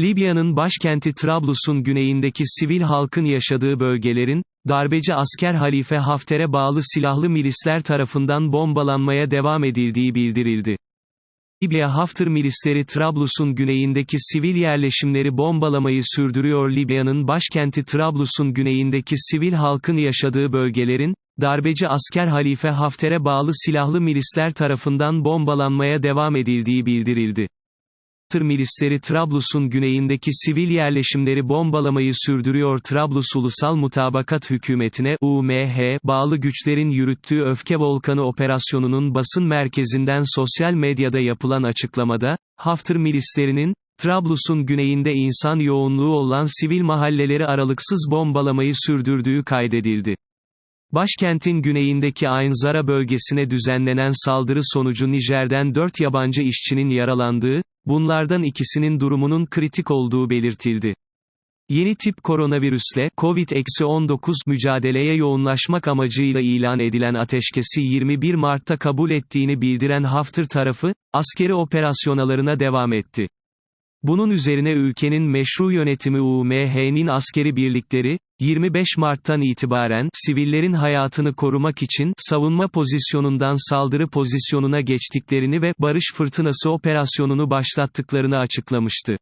Libya'nın başkenti Trablus'un güneyindeki sivil halkın yaşadığı bölgelerin, darbeci asker Halife Hafter'e bağlı silahlı milisler tarafından bombalanmaya devam edildiği bildirildi. Libya Hafter milisleri Trablus'un güneyindeki sivil yerleşimleri bombalamayı sürdürüyor Libya'nın başkenti Trablus'un güneyindeki sivil halkın yaşadığı bölgelerin, darbeci asker Halife Hafter'e bağlı silahlı milisler tarafından bombalanmaya devam edildiği bildirildi. Hafter milisleri Trablus'un güneyindeki sivil yerleşimleri bombalamayı sürdürüyor Trablus Ulusal Mutabakat Hükümetine UMH bağlı güçlerin yürüttüğü Öfke Volkanı operasyonunun basın merkezinden sosyal medyada yapılan açıklamada, Hafter milislerinin, Trablus'un güneyinde insan yoğunluğu olan sivil mahalleleri aralıksız bombalamayı sürdürdüğü kaydedildi. Başkentin güneyindeki Ain Zara bölgesine düzenlenen saldırı sonucu Nijer'den 4 yabancı işçinin yaralandığı, bunlardan ikisinin durumunun kritik olduğu belirtildi. Yeni tip koronavirüsle COVID-19 mücadeleye yoğunlaşmak amacıyla ilan edilen ateşkesi 21 Mart'ta kabul ettiğini bildiren Hafter tarafı, askeri operasyonlarına devam etti. Bunun üzerine ülkenin meşru yönetimi UMH'nin askeri birlikleri, 25 Mart'tan itibaren, sivillerin hayatını korumak için, savunma pozisyonundan saldırı pozisyonuna geçtiklerini ve, barış fırtınası operasyonunu başlattıklarını açıklamıştı.